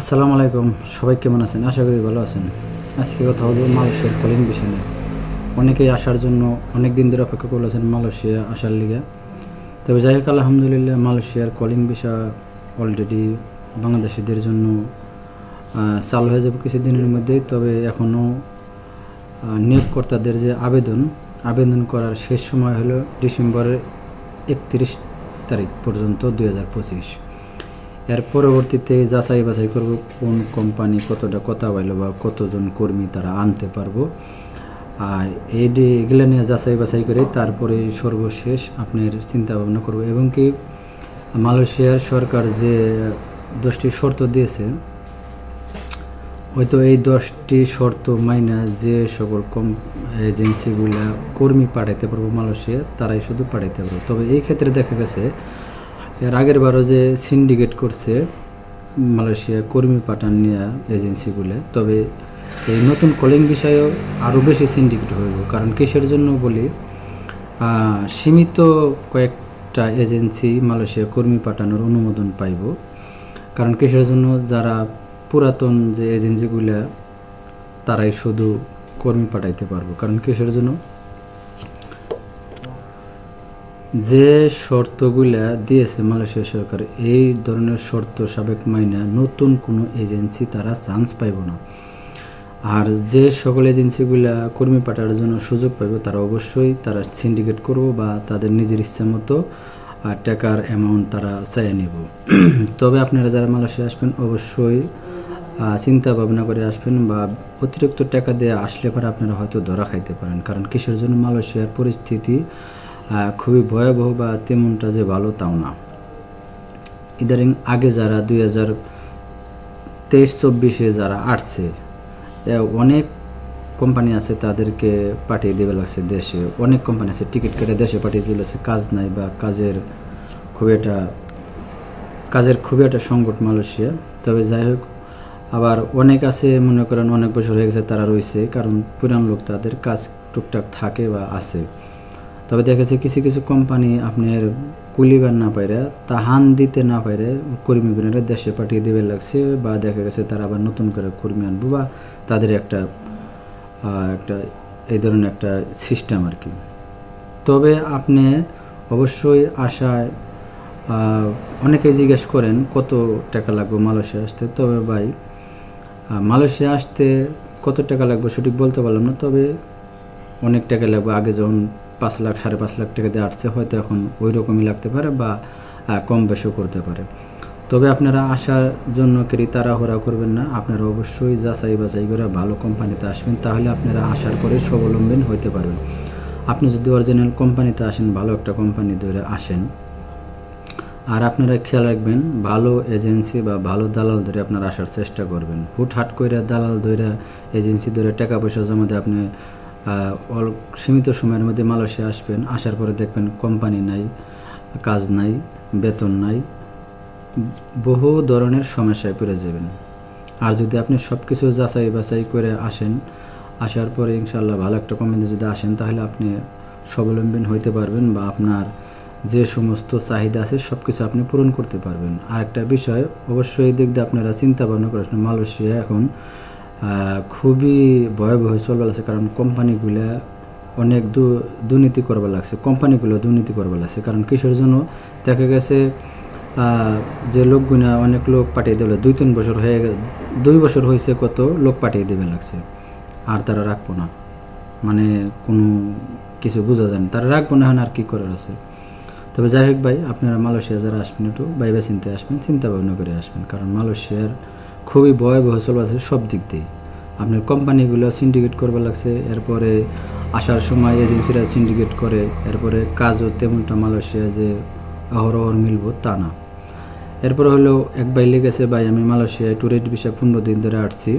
আসসালামু আলাইকুম। সবাই কেমন আছেন? আশা করি ভালো আছেন। আজকে কথা হলো মালয়েশিয়ার কলিং বিষয় নিয়ে। অনেকেই আসার জন্য অনেক দিন ধরে অপেক্ষা করেছেন মালয়েশিয়া আসার লিগে। তবে যাই হোক, আলহামদুলিল্লাহ মালয়েশিয়ার কলিং ভিসা অলরেডি বাংলাদেশিদের জন্য চালু হয়ে যাবে কিছুদিনের মধ্যেই। তবে এখনও নিয়োগকর্তাদের যে আবেদন আবেদন করার শেষ সময় হলো ডিসেম্বরের একত্রিশ তারিখ পর্যন্ত দুই হাজার পঁচিশ। এর পরবর্তীতে যাচাই বাছাই করব কোন কোম্পানি কতটা কথা বলল বা কতজন কর্মী তারা আনতে পারব। আর এই এগুলো নিয়ে যাচাই বাছাই করে তারপরে সর্বশেষ আপনার চিন্তা ভাবনা করব। এবং কি মালয়েশিয়ার সরকার যে দশটি শর্ত দিয়েছে, হয়তো এই দশটি শর্ত মাইনা যে সকল কম এজেন্সিগুলা কর্মী পাঠাইতে পারব মালয়েশিয়া, তারাই শুধু পাঠাইতে পারব। তবে এই ক্ষেত্রে দেখা গেছে এর আগের বারও যে সিন্ডিকেট করছে মালয়েশিয়া কর্মী পাঠান নিয়ে এজেন্সিগুলো, তবে এই নতুন কলিং বিষয়েও আরও বেশি সিন্ডিকেট হইব। কারণ কিসের জন্য বলি সীমিত কয়েকটা এজেন্সি মালয়েশিয়া কর্মী পাঠানোর অনুমোদন পাইব। কারণ কিসের জন্য? যারা পুরাতন যে এজেন্সিগুলা, তারাই শুধু কর্মী পাঠাইতে পারব। কারণ কিসের জন্য? যে শর্তগুলা দিয়েছে মালয়েশিয়া সরকার, এই ধরনের শর্ত সাবেক মাইনা নতুন কোনো এজেন্সি তারা চান্স পাইব না। আর যে সকল এজেন্সিগুলা কর্মী পাঠানোর জন্য সুযোগ পাইব, তারা অবশ্যই তারা সিন্ডিকেট করব বা তাদের নিজের ইচ্ছা মতো টাকার অ্যামাউন্ট তারা চাইয়ে নেব। তবে আপনারা যারা মালয়েশিয়া আসবেন, অবশ্যই চিন্তা ভাবনা করে আসবেন বা অতিরিক্ত টাকা দিয়ে আসলে পরে আপনারা হয়তো ধরা খাইতে পারেন। কারণ কিসের জন্য মালয়েশিয়ার পরিস্থিতি খুবই ভয়াবহ বা তেমনটা যে ভালো তাও না। ইদারিং আগে যারা দুই হাজার তেইশ চব্বিশে যারা আসছে অনেক কোম্পানি আছে তাদেরকে পাঠিয়ে দেবে লাগছে দেশে। অনেক কোম্পানি আছে টিকিট কেটে দেশে পাঠিয়ে দিবে লাগছে। কাজ নাই বা কাজের খুব একটা, কাজের খুবই একটা সংকট মালয়েশিয়া। তবে যাই হোক, আবার অনেক আছে, মনে করেন অনেক বছর হয়ে গেছে তারা রয়েছে। কারণ পুরান লোক তাদের কাজ টুকটাক থাকে বা আছে। তবে দেখেছে কিছু কিছু কোম্পানি আপনার কুলিবার না পাইরে তাহান দিতে না পাইরে কর্মীগুলোরা দেশে পাঠিয়ে দেবে লাগছে বা দেখা গেছে তারা আবার নতুন করে কর্মী আনব বা তাদের একটা একটা এই ধরনের একটা সিস্টেম আর কি। তবে আপনি অবশ্যই আশায় অনেকে জিজ্ঞেস করেন কত টাকা লাগবে মালয়েশিয়া আসতে? তবে ভাই মালয়েশিয়া আসতে কত টাকা লাগবে সঠিক বলতে পারলাম না, তবে অনেক টাকা লাগবে আগে যখন পাঁচ লাখ, সাড়ে পাঁচ লাখ টাকা দিয়ে আসছে, হয়তো এখন ওই রকমই লাগতে পারে বা কম বেশিও করতে পারে। তবে আপনারা আসার জন্য কেরি তাড়াহুড়া করবেন না। আপনারা অবশ্যই যাচাই বাছাই করে ভালো কোম্পানিতে আসবেন, তাহলে আপনারা আসার পরে স্বাবলম্বী হইতে পারবেন। আপনি যদি অরিজিনাল কোম্পানিতে আসেন, ভালো একটা কোম্পানি ধরে আসেন, আর আপনারা খেয়াল রাখবেন, ভালো এজেন্সি বা ভালো দালাল ধরে আপনারা আসার চেষ্টা করবেন। হুটহাট করে দালাল ধরে এজেন্সি ধরে টাকা পয়সা জমা দিয়ে আপনি সীমিত সময়ের মধ্যে মালয়েশিয়া আসবেন, আসার পরে দেখবেন কোম্পানি নাই, কাজ নাই, বেতন নাই, বহু ধরনের সমস্যায় পড়ে যাবেন। আর যদি আপনি সব কিছু যাচাই বাছাই করে আসেন, আসার পরে ইনশাল্লাহ ভালো একটা কোম্পানি যদি আসেন, তাহলে আপনি স্বাবলম্বী হইতে পারবেন বা আপনার যে সমস্ত চাহিদা আছে সব কিছু আপনি পূরণ করতে পারবেন। আর একটা বিষয়, অবশ্যই এই দিক দিয়ে আপনারা চিন্তা ভাবনা করেছেন মালয়েশিয়া এখন খুবই ভয়াবহ চলবে লাগছে, কারণ কোম্পানিগুলা অনেক দু- দুর্নীতি করবার লাগছে, কোম্পানিগুলো দুর্নীতি করবার লাগছে, কারণ কিসের জন্য? দেখা গেছে যে লোকগুলা অনেক লোক পাঠিয়ে দেবে দুই তিন বছর হয়ে দুই বছর হয়েছে কত লোক পাঠিয়ে দেবে লাগছে, আর তারা রাখব না। মানে কোনো কিছু বোঝা যায় না, তারা রাখব না আর কি করার আছে। তবে যাই হোক ভাই, আপনারা মালয়েশিয়া যারা আসবেন একটু বাইবে চিনতে আসবেন চিন্তা ভাবনা করে আসবেন, কারণ মালয়েশিয়ার খুবই ভয়াবহ চল আছে সব দিক দিয়ে। আপনার কোম্পানিগুলো সিন্ডিকেট করবার লাগছে, এরপরে আসার সময় এজেন্সিরা সিন্ডিকেট করে, এরপরে কাজও তেমনটা মালয়েশিয়া যে অহরহর মিলব তা না। এরপরে হলো এক ভাই লেগেছে ভাই, আমি মালয়েশিয়ায় ট্যুরিস্ট বিষয়ে পনেরো দিন ধরে আসছি।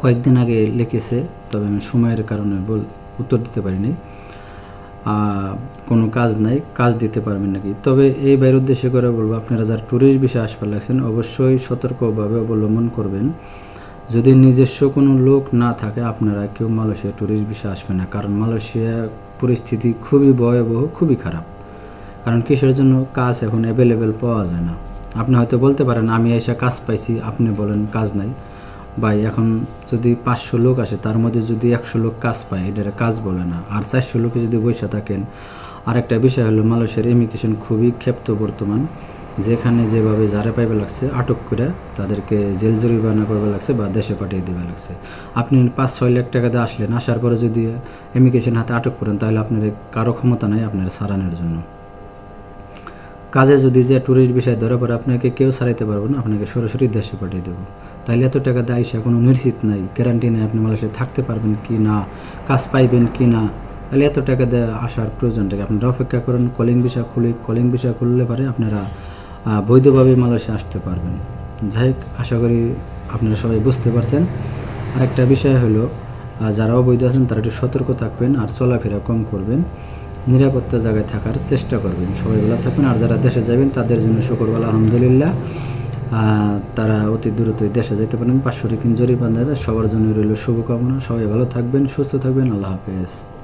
কয়েকদিন আগে লিখেছে, তবে আমি সময়ের কারণে বল উত্তর দিতে পারিনি। কোনো কাজ নাই, কাজ দিতে পারবেন নাকি? তবে এই বাইরের উদ্দেশ্যে করে বলব, আপনারা যারা ট্যুরিস্ট বিষয়ে আসবার লাগছেন, অবশ্যই সতর্কভাবে অবলম্বন করবেন। যদি নিজস্ব কোনো লোক না থাকে, আপনারা কেউ মালয়েশিয়া ট্যুরিস্ট বিষয়ে আসবে না, কারণ মালয়েশিয়া পরিস্থিতি খুবই ভয়াবহ, খুবই খারাপ। কারণ কিসের জন্য কাজ এখন অ্যাভেলেবেল পাওয়া যায় না। আপনি হয়তো বলতে পারেন, আমি এসে কাজ পাইছি, আপনি বলেন কাজ নাই। ভাই, এখন যদি পাঁচশো লোক আসে, তার মধ্যে যদি একশো লোক কাজ পায় এটা কাজ বলে না। আর চারশো লোকে যদি বসে থাকেন, আরেকটা বিষয় হলো মালয়েশিয়ার ইমিগ্রেশন খুবই ক্ষেপ্ত বর্তমান। যেখানে যেভাবে যারা পাইবে লাগছে, আটক করে তাদেরকে জেল জরিমানা করবে লাগছে বা দেশে পাঠিয়ে দেবে লাগছে। আপনি পাঁচ, ছয় লাখ টাকা দিয়ে আসলেন, আসার পরে যদি ইমিগ্রেশন হাতে আটক করেন, তাহলে আপনার কারও ক্ষমতা নাই আপনার সারানোর জন্য। কাজে যদি যে ট্যুরিস্ট বিষয় ধরে পরে আপনাকে কেউ সারাইতে পারবে না, আপনাকে সরাসরি দেশে পাঠিয়ে দেবো। তাইলে এত টাকা দেয় সে কোনো নিশ্চিত নাই গ্যারান্টি নেই আপনি মালয়েশিয়া থাকতে পারবেন কি না, কাজ পাইবেন কি না, তাহলে এত টাকা দেওয়া আসার প্রয়োজনটাকে আপনারা অপেক্ষা করেন কলিং ভিসা খুলে কলিং ভিসা খুললে পারে আপনারা বৈধভাবে মালয়েশিয়া আসতে পারবেন। যাই হোক, আশা করি আপনারা সবাই বুঝতে পারছেন। আর একটা বিষয় হলো যারা অবৈধ আছেন তারা একটু সতর্ক থাকবেন আর চলাফেরা কম করবেন, নিরাপত্তা জায়গায় থাকার চেষ্টা করবেন। সবাই ভালো থাকবেন, আর যারা দেশে যাবেন তাদের জন্য শুক্রবেলা, আলহামদুলিল্লাহ। তারা অতি দ্রুতই দেশে যেতে পারেন। পাঁচশো রিকিন জরিমানা। সবার জন্য রইল শুভকামনা। সবাই ভালো থাকবেন, সুস্থ থাকবেন। আল্লাহ হাফেজ।